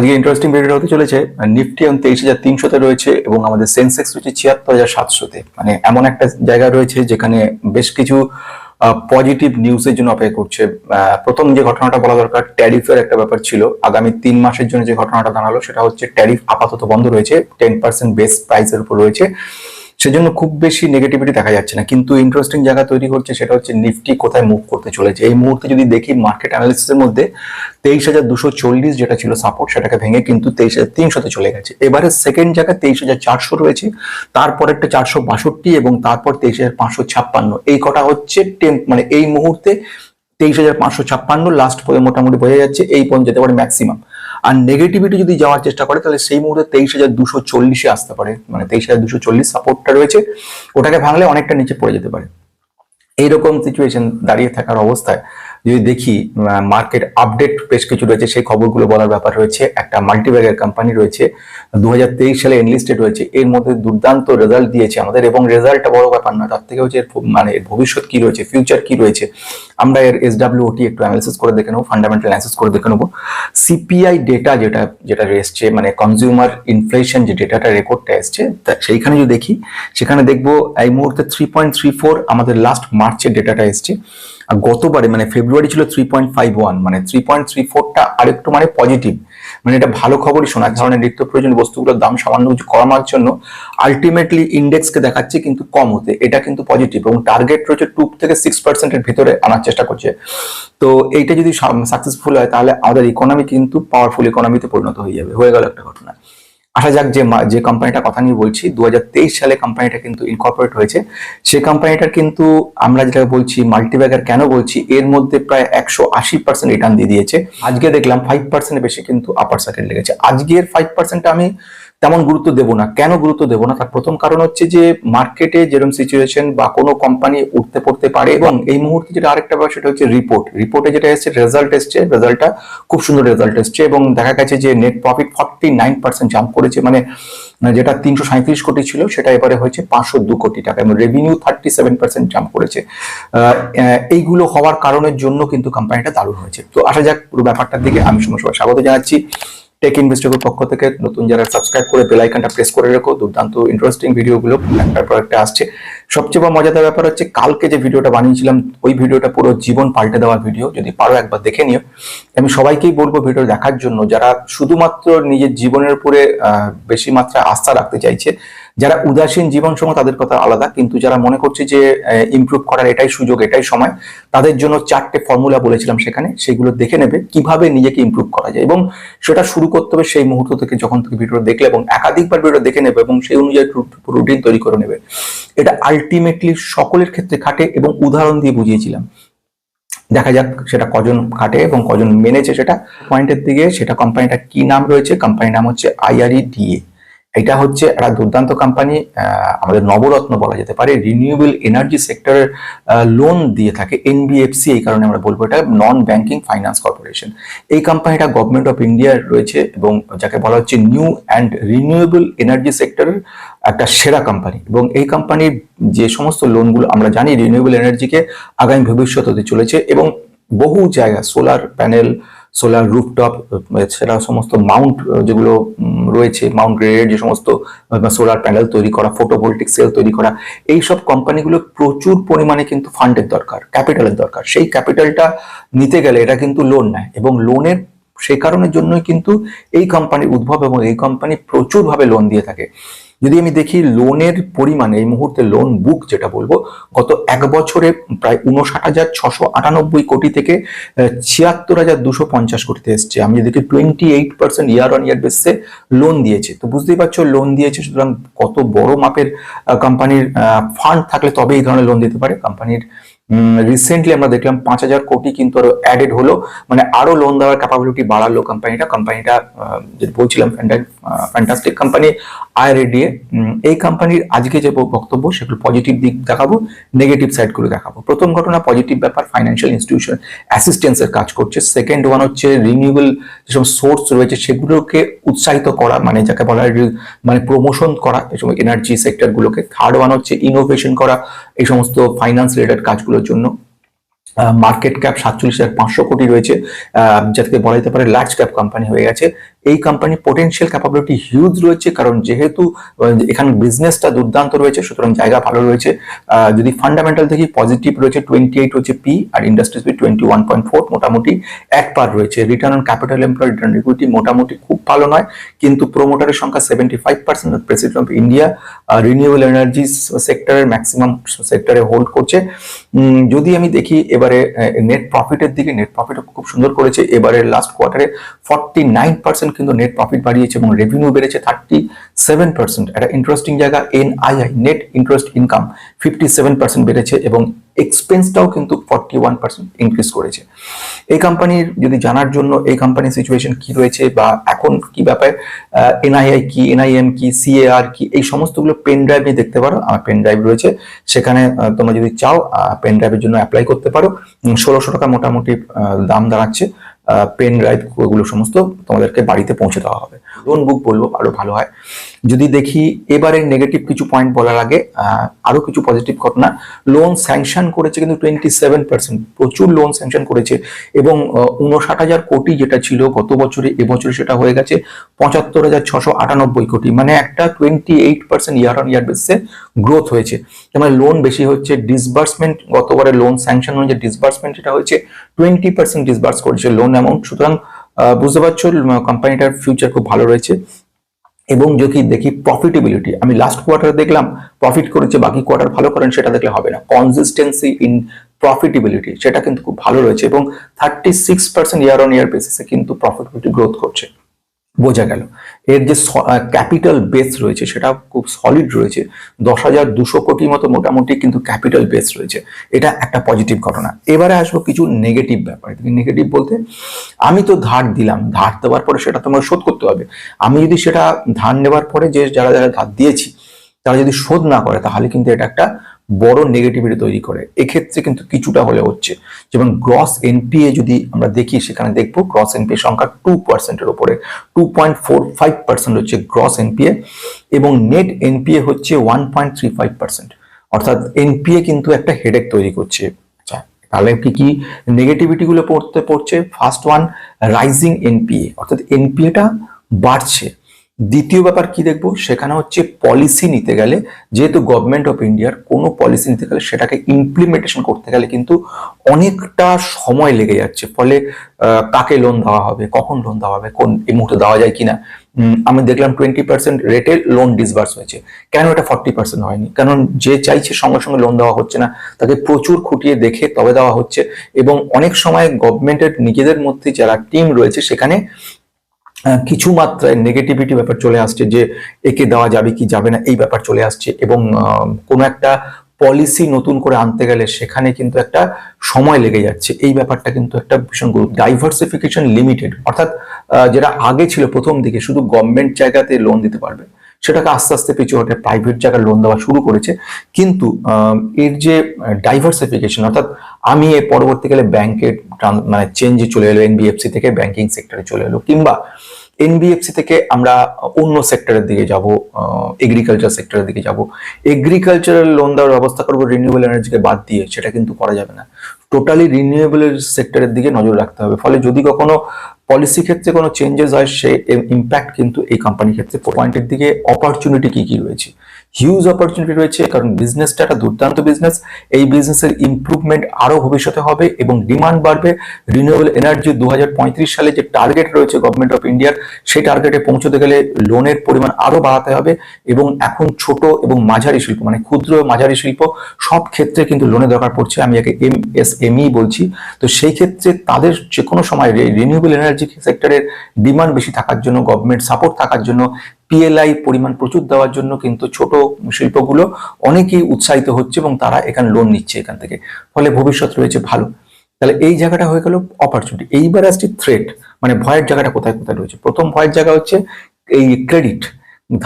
আজকে ইন্টারেস্টিং ভিডিওটা হতে চলেছে নিফটি এখন তেইশ হাজার তিনশোতে রয়েছে এবং আমাদের সেন্সেক্স রয়েছে ছিয়াত্তর হাজার সাতশোতে। মানে এমন একটা জায়গা রয়েছে যেখানে বেশ কিছু পজিটিভ নিউজের জন্য অপেক্ষা করছে। প্রথম যে ঘটনাটা বলা দরকার ট্যারিফের একটা ব্যাপার ছিল। আগামী তিন মাসের জন্য যে ঘটনাটা দাঁড়াল, সেটা হচ্ছে ট্যারিফ আপাতত বন্ধ রয়েছে টেন পার্সেন্ট বেস প্রাইসের উপর রয়েছে। সেজন্য খুব বেশি নেগেটিভিটি দেখা যাচ্ছে না। কিন্তু ইন্টারেস্টিং জায়গা তৈরি হচ্ছে সেটা হচ্ছে নিফটি কোথায় মুভ করতে চলেছে। এই মুহূর্তে যদি দেখি মার্কেট অ্যানালিসিসের মধ্যে, তেইশ হাজার দুশো চল্লিশ যেটা ছিল সাপোর্ট সেটাকে ভেঙে কিন্তু তেইশ হাজার তিনশোতে চলে গেছে। এবারে সেকেন্ড জায়গায় তেইশ হাজার চারশো রয়েছে, তারপর একটা চারশো বাষট্টি এবং তারপর তেইশ হাজার পাঁচশো ছাপ্পান্ন। এই কটা হচ্ছে টেম্প মানে এই মুহূর্তে তেইশ হাজার পাঁচশো ছাপ্পান্ন লাস্ট পরে মোটামুটি বোঝা যাচ্ছে, এই পর্যন্ত যেতে পারে ম্যাক্সিমাম আর নেগেটিভিটি যদি যাওয়ার চেষ্টা করে, তাহলে সেই মুহূর্তে তেইশ হাজার দুশো চল্লিশে আসতে পারে। মানে তেইশ হাজার দুশো চল্লিশ সাপোর্টটা রয়েছে। ওটাকে ভাঙলে অনেকটা নিচে পড়ে যেতে পারে। এইরকম সিচুয়েশন দাঁড়িয়ে থাকার অবস্থায় যদি দেখি মার্কেট আপডেট বেশ কিছু রয়েছে, সেই খবরগুলো বলার ব্যাপার রয়েছে। একটা মাল্টিব্যাগের কোম্পানি রয়েছে দু হাজার তেইশ সালে এনলিস্টেড হয়েছে এর মধ্যে দুর্দান্ত রেজাল্ট দিয়েছে আমাদের এবং রেজাল্টটা বড় ব্যাপার নয়, তার থেকে হচ্ছে মানে ভবিষ্যৎ কি রয়েছে ফিউচার কি রয়েছে, আমরা এর এস ওটি একটু অ্যানালিসিস করে দেখে নেব ফান্ডামেন্টাল অ্যানালিসিস করে দেখে নেব। সিপিআই ডেটা যেটা যেটা এসছে মানে কনজিউমার ইনফ্লেশন যে ডেটাটা রেকর্ডটা এসছে সেইখানে যদি দেখি, সেখানে দেখব এই মুহূর্তে থ্রি পয়েন্ট থ্রি ফোর আমাদের লাস্ট মার্চের ডেটাটা এসছে। গতবারে মানে ফেব্রুয়ারি ছিল থ্রি পয়েন্ট ফাইভ ওয়ান মানে থ্রি পয়েন্ট থ্রি ফোরটা আরেকটু মানে পজিটিভ মানে এটা ভালো খবরই শোনা, এক ধরনের নিত্য প্রয়োজন বস্তুগুলোর দাম সামান্য কিছু কমার জন্য আলটিমেটলি ইন্ডেক্সকে দেখাচ্ছে কিন্তু কম হতে, এটা কিন্তু পজিটিভ এবং টার্গেট রয়েছে টু থেকে সিক্স পার্সেন্টের ভিতরে আনার চেষ্টা করছে। তো এইটা যদি সাকসেসফুল হয়, তাহলে আমাদের ইকোনমি কিন্তু পাওয়ারফুল ইকোনমিতে পরিণত হয়ে যাবে, হয়ে গেল একটা ঘটনা। আসা যাক যে যে কোম্পানিটা কথা নিয়ে বলছি দু হাজার তেইশ সালে কোম্পানিটা কিন্তু ইনকর্পোরেট হয়েছে। সে কোম্পানিটার কিন্তু আমরা যেটা বলছি মাল্টিব্যাগার কেন বলছি, এর মধ্যে প্রায় একশো আশি পার্সেন্ট রিটার্ন দিয়ে দিয়েছে। আজকে দেখলাম ফাইভ পার্সেন্ট বেশি কিন্তু আপার সার্কিট লেগেছে। আজকের ফাইভ পার্সেন্টটা আমি তেমন গুরুত্ব দেবো না। কেন গুরুত্ব দেবো না? তার প্রথম কারণ হচ্ছে যে মার্কেটে যেরকম সিচুয়েশন বা কোনো কোম্পানি উঠতে পড়তে পারে এবং এই মুহূর্তে যেটা আরেকটা ব্যাপার, সেটা হচ্ছে রিপোর্ট রিপোর্টে যেটা এসছে রেজাল্ট এসছে রেজাল্টটা খুব সুন্দর রেজাল্ট এসছে এবং দেখা গেছে যে net profit forty nine percent jump করেছে মানে যেটা তিনশো সাঁত্রিশ কোটি ছিল, সেটা এবারে হয়েছে পাঁচশো দু কোটি টাকা এবং revenue thirty seven percent jump করেছে এইগুলো হওয়ার কারণের জন্য কিন্তু কোম্পানিটা দারুণ হয়েছে। তো আসা যাক পুরো ব্যাপারটার দিকে আমি সময় সবাই স্বাগত জানাচ্ছি। টেক ইনভেস্টর পক্ষ থেকে নতুন যারা সাবস্ক্রাইব করে বেল আইকনটা প্রেস করে রেখো, দুর্দান্ত ইন্টারেস্টিং ভিডিওগুলো একটার পর একটা আসছে। সবচেয়ে বড় মজাদার ব্যাপার হচ্ছে কালকে যে ভিডিওটা বানিয়েছিলাম, ওই ভিডিওটা পুরো জীবন পাল্টে দেওয়ার ভিডিও যদি পারো একবার দেখে নিও। আমি সবাইকেই বলব ভিডিও দেখার জন্য, যারা শুধুমাত্র নিজের জীবনের উপরে বেশি মাত্রায় আস্থা রাখতে চাইছে যারা উদাসীন জীবন সময় তাদের কথা আলাদা, কিন্তু যারা মনে করছে যে ইমপ্রুভ করার এটাই সুযোগ, এটাই সময়, তাদের জন্য চারটে ফর্মুলা বলেছিলাম সেখানে, সেগুলো দেখে নেবে কীভাবে নিজেকে ইমপ্রুভ করা যায়। এবং সেটা শুরু করতে হবে সেই মুহূর্ত থেকে যখন তুমি ভিডিও দেখলে এবং একাধিকবার ভিডিও দেখে নেবে এবং সেই অনুযায়ী রুটিন তৈরি করে নেবে। এটা আলটিমেটলি সকলের ক্ষেত্রে খাটে এবং উদাহরণ দিয়ে বুঝিয়েছিলাম। দেখা যাক সেটা কজন খাটে এবং কজন মেনেছে সেটা। পয়েন্টের দিকে সেটা কোম্পানিটা কি নাম রয়েছে? কোম্পানির নাম হচ্ছে আইআরই ডিএ এটা হচ্ছে একটা দুর্দান্ত কোম্পানি আমাদের নবরত্ন বলা যেতে পারে। রিনিউয়েবল এনার্জি সেক্টরের লোন দিয়ে থাকে এনবিএফসি এই কারণে আমরা বলব এটা নন ব্যাংকিং ফাইন্যান্স কর্পোরেশন এই কোম্পানিটা গভর্নমেন্ট অফ ইন্ডিয়ার রয়েছে এবং যাকে বলা হচ্ছে নিউ অ্যান্ড রিনিউয়েবল এনার্জি সেক্টরের একটা সেরা কোম্পানি এবং এই কোম্পানির যে সমস্ত লোনগুলো আমরা জানি রিনিউয়েবল এনার্জিকে আগামী ভবিষ্যৎ হতে চলেছে এবং বহু জায়গা সোলার প্যানেল সোলার রুফটপ এছাড়া সমস্ত মাউন্ট, যেগুলো রয়েছে, মাউন্ট গ্রেডের যে সমস্ত সোলার প্যানেল তৈরি করা, ফটোভোল্টিক সেল তৈরি করা এই সব কোম্পানিগুলো প্রচুর পরিমাণে কিন্তু ফান্ডের দরকার, ক্যাপিটালের দরকার। সেই ক্যাপিটালটা নিতে গেলে এটা কিন্তু লোন নেয় এবং লোনের সেই কারণের জন্যই কিন্তু এই কোম্পানির উদ্ভব এবং এই কোম্পানি প্রচুরভাবে লোন দিয়ে থাকে। যদি আমি দেখি লোনের পরিমাণ, এই মুহূর্তে লোন বুক যেটা বলব, গত এক বছরে প্রায় উনষাট হাজার ছশো আটানব্বই কোটি থেকে ছিয়াত্তর হাজার দুশো পঞ্চাশ কোটিতে এসছে। আমি দেখি twenty eight percent year on year বেসে লোন দিয়েছে। তো বুঝতেই পারছ লোন দিয়েছে, সুতরাং কত বড় মাপের কোম্পানির ফান্ড থাকলে তবে এই ধরনের লোন দিতে পারে। কোম্পানির রিসেন্টলি আমরা দেখলাম পাঁচ হাজার কোটি কিন্তু আরও অ্যাডেড হলো। মানে আরও লোন দেওয়ার ক্যাপাবিলিটি বাড়ালো কোম্পানিটা কোম্পানিটা যেটা বলছিলাম ফ্যান্টাস্টিক কোম্পানি আইআরএডিএ এই কোম্পানির আজকে যে বক্তব্য, সেগুলো পজিটিভ দিক দেখাবো নেগেটিভ সাইডগুলো দেখাবো। প্রথম ঘটনা পজিটিভ ব্যাপার ফাইন্যান্সিয়াল ইনস্টিটিউশন অ্যাসিস্ট্যান্সের কাজ করছে। সেকেন্ড ওয়ান হচ্ছে রিনিউয়েবল যেসব সোর্স রয়েছে সেগুলোকে উৎসাহিত করা মানে যাকে বলা হয় মানে প্রমোশন করা, এই সময় এনার্জি সেক্টরগুলোকে থার্ড ওয়ান হচ্ছে ইনোভেশন করা, এই সমস্ত ফাইন্যান্স রিলেটেড কাজগুলোর জন্য। মার্কেট ক্যাপ সাতচল্লিশ হাজার পাঁচশো কোটি রয়েছে। যাতে বলা যেতে পারে লার্জ ক্যাপ কোম্পানি হয়ে গেছে। এই কোম্পানি পোটেনশিয়াল ক্যাপাবিলিটি হিউজ রয়েছে, কারণ যেহেতু এখানে বিজনেসটা দুর্দান্ত রয়েছে, সুতরাং জায়গা ভালো রয়েছে। যদি ফান্ডামেন্টাল দেখি পজিটিভ রয়েছে টোয়েন্টি এইট হচ্ছে P R industries P twenty one point four মোটামুটি এক পার রয়েছে return on capital employ return equity মোটামুটি খুব ভালো নয়, কিন্তু প্রোমোটারের সংখ্যা seventy five percent president of India renewable energy সেক্টরের ম্যাক্সিমাম সেক্টরে হোল্ড করছে। যদি আমি দেখি এবারে নেট প্রফিটের দিকে নেট প্রফিট খুব সুন্দর করেছে। এবারে লাস্ট কোয়ার্টারে ফর্টি নাইন পার্সেন্ট কিন্তু নেট প্রফিট বাড়িয়েছে এবং রেভিনিউ বেড়েছে থার্টি সেভেন পার্সেন্ট একটা ইন্টারেস্টিং জায়গা NII net interest income fifty seven percent বেড়েছে এবং এক্সপেন্সটাও কিন্তু ফর্টি ওয়ান পার্সেন্ট ইনক্রিজ করেছে। এই কোম্পানির যদি জানার জন্য এই কোম্পানির সিচুয়েশন কি রয়েছে বা এখন কি ব্যাপার এনআইআই কি এনআইএম কি সিএআর কি, এই সমস্তগুলো পেন ড্রাইভ দেখতে পারো। আমার পেন ড্রাইভ রয়েছে। সেখানে তোমরা যদি চাও পেন ড্রাইভের জন্য অ্যাপ্লাই করতে পারো। ষোলোশো টাকা মোটামুটি দাম দাঁড়াচ্ছে। পেন ড্রাইভ ওগুলো সমস্ত তোমাদেরকে বাড়িতে পৌঁছে দেওয়া হবে। লোন বুক বলব আরও ভালো হয়। যদি দেখি এবারে নেগেটিভ কিছু পয়েন্ট বলার আগে আহ, আরও কিছু পজিটিভ ঘটনা। লোন স্যাংশন করেছে কিন্তু টোয়েন্টি সেভেন পার্সেন্ট প্রচুর লোন স্যাংশন করেছে এবং উনষাট হাজার কোটি যেটা ছিল গত বছরে এবছরে সেটা হয়ে গেছে পঁচাত্তর হাজার ছশো আটানব্বই কোটি। মানে একটা twenty eight percent year on year বেসিসে গ্রোথ হয়েছে। মানে লোন বেশি হচ্ছে ডিসবার্সমেন্ট গতবারে লোন স্যাংশন অনুযায়ী ডিসবার্সমেন্ট যেটা হয়েছে টোয়েন্টি পার্সেন্ট ডিসবার্স করেছে লোন অ্যামাউন্ট সুতরাং বুঝতে পারছ কোম্পানিটার ফিউচার খুব ভালো রয়েছে। এবং যদি দেখি প্রফিটেবিলিটি আমি লাস্ট কোয়ার্টার দেখলাম প্রফিট করেছে, বাকি কোয়ার্টার ভালো করেন, সেটা দেখলে হবে না। কনসিস্টেন্সি ইন প্রফিটেবিলিটি সেটা কিন্তু খুব ভালো রয়েছে। এবং thirty six percent year on year বেসিসে কিন্তু প্রফিটেবিলিটি গ্রোথ করছে। বোঝা গেল। এর যে ক্যাপিটাল বেস রয়েছে সেটা খুব সলিড রয়েছে। দশ হাজার দুশো কোটি মতো মোটামুটি কিন্তু ক্যাপিটাল বেস রয়েছে। এটা একটা পজিটিভ ঘটনা। এবারে আসব কিছু নেগেটিভ ব্যাপার। নেগেটিভ বলতে, আমি তো ধার দিলাম। ধার দেওয়ার পরে সেটা তোমার শোধ করতে হবে আমি যদি সেটা ধার নেওয়ার পরে যে যারা যারা ধার দিয়েছি, তারা যদি শোধ না করে, তাহলে কিন্তু এটা একটা বড় নেগেটিভিটি তৈরি করে। এক্ষেত্রে কিন্তু কিছুটা হলে হচ্ছে। যেমন গ্রস এনপিএ যদি আমরা দেখি, সেখানে দেখব গ্রস এনপিএ সংখ্যা টু পার্সেন্টের উপরে। Two point four five percent হচ্ছে গ্রস এনপিএ এবং নেট এনপিএ হচ্ছে one point three five percent অর্থাৎ এনপিএ কিন্তু একটা হেডেক তৈরি করছে। আচ্ছা তাহলে কি কি নেগেটিভিটি গুলো পড়তে পড়ছে? ফার্স্ট ওয়ান রাইজিং এনপিএ অর্থাৎ এনপিএটা বাড়ছে। দ্বিতীয় ব্যাপার কি দেখব? সেখানে হচ্ছে পলিসি নিতে গেলে, যেহেতু গভর্নমেন্ট অফ ইন্ডিয়ার কোনো পলিসি নিতে গেলে সেটাকে ইমপ্লিমেন্টেশন করতে গেলে কিন্তু অনেকটা সময় লেগে যাচ্ছে। ফলে কাকে লোন দেওয়া হবে? কখন লোন দেওয়া হবে? কোন এই মুহূর্তে দেওয়া যায় কিনা? আমি দেখলাম টোয়েন্টি পার্সেন্ট রেটে লোন ডিসবার্স হয়েছে। কেন এটা ফর্টি পার্সেন্ট হয়নি? কারণ যে চাইছে সঙ্গে সঙ্গে লোন দেওয়া হচ্ছে না। তাকে প্রচুর খুঁটিয়ে দেখে তবে দেওয়া হচ্ছে। এবং অনেক সময় গভর্নমেন্টের নিজেদের মধ্যে যারা টিম রয়েছে, সেখানে কিছু মাত্রায় নেগেটিভিটি ব্যাপার চলে আসছে যে একে দেওয়া যাবে কি যাবে না, এই ব্যাপার চলে আসছে এবং কোনো একটা পলিসি নতুন করে আনতে গেলে সেখানে কিন্তু একটা সময় লেগে যাচ্ছে। এই ব্যাপারটা কিন্তু একটা ভীষণ গুরুত্ব ডাইভার্সিফিকেশন লিমিটেড অর্থাৎ যেটা আগে ছিল প্রথম দিকে শুধু গভর্নমেন্ট জায়গাতে লোন দিতে পারবে। সেটাকে আস্তে আস্তে পিছু হটে প্রাইভেট জায়গায় লোন দেওয়া শুরু করেছে। কিন্তু এর যে ডাইভার্সিফিকেশন অর্থাৎ আমি এর পরবর্তীকালে ব্যাংকের মানে চেঞ্জে চলে এলো এনবিএফসি থেকে ব্যাংকিং সেক্টরে চলে এলো, কিংবা এনবিএফসি থেকে আমরা অন্য সেক্টরের দিকে যাব এগ্রিকালচার সেক্টরের দিকে যাব। এগ্রিকালচারাল লোন দেওয়ার ব্যবস্থা করব রিনিউয়েবল এনার্জিকে বাদ দিয়ে, সেটা কিন্তু করা যাবে না। টোটালি রিনিউয়েবল সেক্টরের দিকে নজর রাখতে হবে। ফলে যদি কখনো পলিসি ক্ষেত্রে কোনো চেঞ্জেস হয়, সে ইম্প্যাক্ট কিন্তু এই কোম্পানির ক্ষেত্রে পয়েন্টের দিকে অপরচুনিটি কি কি রয়েছে? হিউজ অপরচুনিটি রয়েছে, কারণ বিজনেসটা একটা দুর্দান্ত বিজনেস এই বিজনেসের ইমপ্রুভমেন্ট আরও ভবিষ্যতে হবে এবং ডিমান্ড বাড়বে। রিনিউয়েবল এনার্জি দু হাজার পঁয়ত্রিশ সালে যে টার্গেট রয়েছে গভর্নমেন্ট অফ ইন্ডিয়ার সেই টার্গেটে পৌঁছতে গেলে লোনের পরিমাণ আরও বাড়াতে হবে এবং এখন ছোট এবং মাঝারি শিল্প মানে ক্ষুদ্র মাঝারি শিল্প, সব ক্ষেত্রে কিন্তু লোনের দরকার পড়ছে। আমি একে এম এস এমই বলছি। তো সেই ক্ষেত্রে তাদের যে কোনো সময় রিনিউয়েবল এনার্জি সেক্টরের ডিমান্ড বেশি থাকার জন্য গভর্নমেন্ট সাপোর্ট থাকার জন্য পিএলআই পরিমাণ প্রচুর দেওয়ার জন্য কিন্তু ছোট শিল্পগুলো অনেকেই উৎসাহিত হচ্ছে এবং তারা এখানে লোন নিচ্ছে এখান থেকে। ফলে ভবিষ্যৎ রয়েছে ভালো। তাহলে এই জায়গাটা হয়ে গেল অপরচুনিটি এইবার আসছে থ্রেট মানে ভয়ের জায়গাটা কোথায় কোথায় রয়েছে? প্রথম ভয়ের জায়গা হচ্ছে এই ক্রেডিট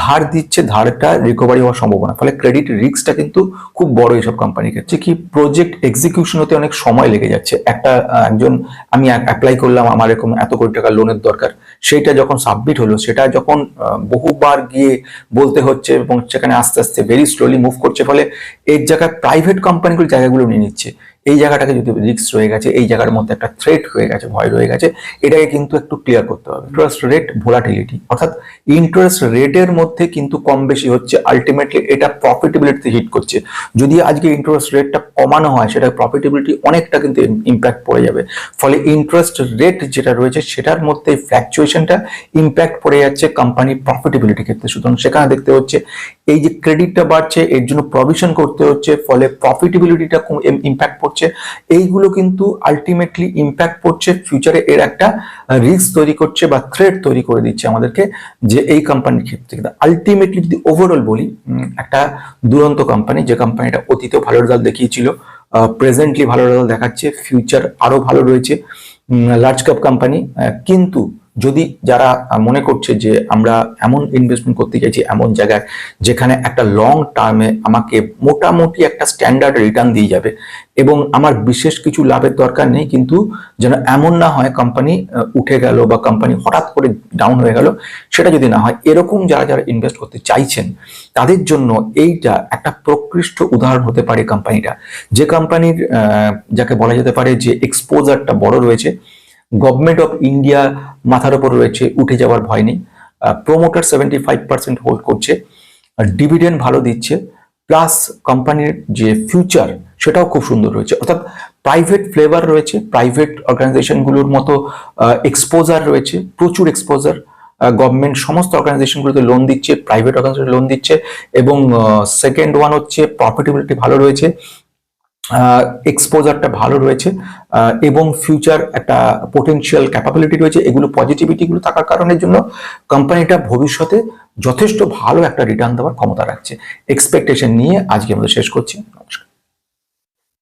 ধার দিচ্ছে, ধারটা রিকভারি হওয়ার সম্ভাবনা। ফলে ক্রেডিট রিস্কটা কিন্তু খুব বড় এইসব কোম্পানির ক্ষেত্রে। কি প্রজেক্ট এক্সিকিউশন হতে অনেক সময় লেগে যাচ্ছে। একটা একজন, আমি অ্যাপ্লাই করলাম, আমার এরকম এত কোটি টাকা লোনের দরকার। সেটা যখন সাবমিট হলো, সেটা যখন বহুবার গিয়ে বলতে হচ্ছে এবং সেখানে আস্তে আস্তে ভেরি স্লোলি মুভ করছে, ফলে এর জায়গায় প্রাইভেট কোম্পানিগুলো জায়গাগুলো নিয়ে নিচ্ছে। এই জায়গাটাকে যদি রিস্ক রয়ে গেছে, এই জায়গার মধ্যে একটা থ্রেট হয়ে গেছে, ভয় রয়ে গেছে, এটাকে কিন্তু একটু ক্লিয়ার করতে হবে। ইন্টারেস্ট রেট ভোলাটিলিটি অর্থাৎ ইন্টারেস্ট রেটের মধ্যে কিন্তু কম বেশি হচ্ছে আলটিমেটলি এটা প্রফিটেবিলিটি হিট করছে। যদি আজকে ইন্টারেস্ট রেটটা কমানো হয় সেটা প্রফিটেবিলিটি অনেকটা কিন্তু ইম্প্যাক্ট পড়ে যাবে। ফলে ইন্টারেস্ট রেট যেটা রয়েছে, সেটার মধ্যে ফ্ল্যাকচুয়েশনটা ইম্প্যাক্ট পড়ে যাচ্ছে কোম্পানি প্রফিটেবিলিটি ক্ষেত্রে। সুতরাং সেখানে দেখতে হচ্ছে এই যে ক্রেডিটটা বাড়ছে, এর জন্য প্রভিশন করতে হচ্ছে, ফলে প্রফিটেবিলিটিটা ইম্প্যাক্ট পড়ছে। এইগুলো কিন্তু আলটিমেটলি ইম্প্যাক্ট পড়ছে ফিউচারে এর একটা রিস্ক তৈরি করছে বা থ্রেড তৈরি করে দিচ্ছে আমাদেরকে যে এই কোম্পানির ক্ষেত্রে। কিন্তু আলটিমেটলি যদি ওভারঅল বলি একটা দুরন্ত কোম্পানি যে কোম্পানিটা অতীতেও ভালো রেজাল্ট দেখিয়েছিল প্রেজেন্টলি ভালো রেজাল্ট দেখাচ্ছে ফিউচার আরও ভালো রয়েছে লার্জ ক্যাপ কোম্পানি কিন্তু যদি যারা মনে করছে যে আমরা এমন ইনভেস্টমেন্ট করতে চাইছি এমন জায়গায় যেখানে একটা লং টার্মে আমাকে মোটামুটি একটা স্ট্যান্ডার্ড রিটার্ন দিয়ে যাবে এবং আমার বিশেষ কিছু লাভের দরকার নেই, কিন্তু যেন এমন না হয় কোম্পানি উঠে গেল বা কোম্পানি হঠাৎ করে ডাউন হয়ে গেল, সেটা যদি না হয়, এরকম যারা যারা ইনভেস্ট করতে চাইছেন, তাদের জন্য এইটা একটা প্রকৃষ্ট উদাহরণ হতে পারে কোম্পানিটা যে কোম্পানির যাকে বলা যেতে পারে যে এক্সপোজারটা বড় রয়েছে গভর্নমেন্ট অফ ইন্ডিয়া মাথার উপর রয়েছে, উঠে যাওয়ার ভয় নেই। Promoter seventy five percent hold করছে। ডিভিডেন্ড ভালো দিচ্ছে। প্লাস কোম্পানির যে ফিউচার সেটাও খুব সুন্দর রয়েছে। অর্থাৎ প্রাইভেট ফ্লেভার রয়েছে। প্রাইভেট অর্গানাইজেশনগুলোর মতো এক্সপোজার রয়েছে। প্রচুর এক্সপোজার গভর্নমেন্ট সমস্ত অর্গানাইজেশনগুলোতে লোন দিচ্ছে প্রাইভেট অর্গানাইজেশন লোন দিচ্ছে এবং সেকেন্ড ওয়ান হচ্ছে প্রফিটেবিলিটি ভালো রয়েছে। এক্সপোজারটা ভালো রয়েছে এবং ফিউচার একটা পোটেনশিয়াল ক্যাপাবিলিটি রয়েছে, এগুলো পজিটিভিটিগুলো থাকার কারণের জন্য কোম্পানিটা ভবিষ্যতে যথেষ্ট ভালো একটা রিটার্ন দেওয়ার ক্ষমতা রাখছে। এক্সপেকটেশন নিয়ে আজকে আমরা শেষ করছি। নমস্কার।